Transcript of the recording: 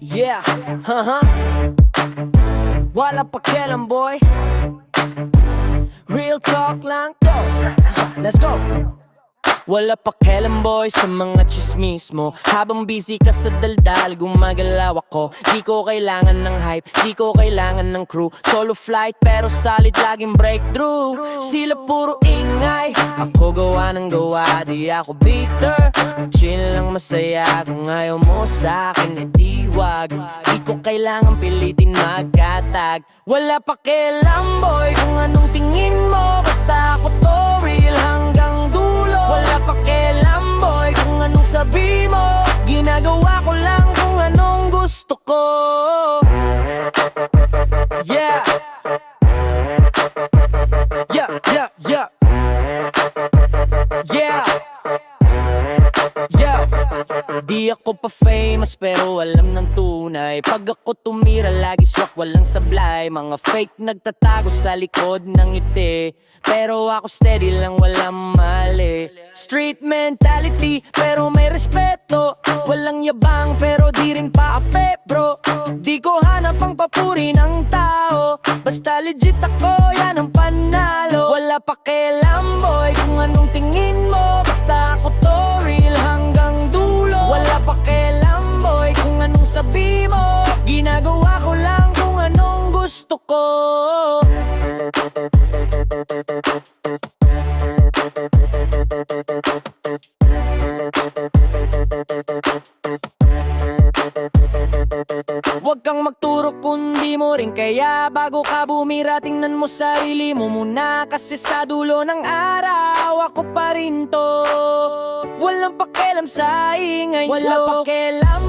Yeah, haha Wala pa kailan boy. Real talk lang to Let's go wala pa kailan boy sa mga chismis mo Habang busy ka sa daldal, gumagalaw ako. Di ko kailangan ng hype, di ko kailangan ng crew. Solo flight pero solid laging breakthrough. Sila puro ingay, ako gawa ng gawa Di ako bitter, chill lang masaya Kung ayaw mo sa akin, edi wag. Di ko kailangan pilitin magkatag. Wala pa kailan boy kung Di ako pa famous pero alam ng tunay. Pag ako tumira lagi swak walang sablay. Mga fake nagtatago sa likod ng ngiti. Pero ako steady lang walang mali. Street mentality pero may respeto. Walang yabang pero di rin pa ape bro. Di ko hanap ang papuri ng tao. Basta legit ako yan ang panalo. Wala pa kailan boy kung anong tingin mo gusto ko. Huwag kang magturo kundi mo rin Kaya. Bago ka bumira tingnan mo sarili mo muna. Kasi sa dulo ng araw ako pa rin to. Walang pakialam sa ingay Wala pakialam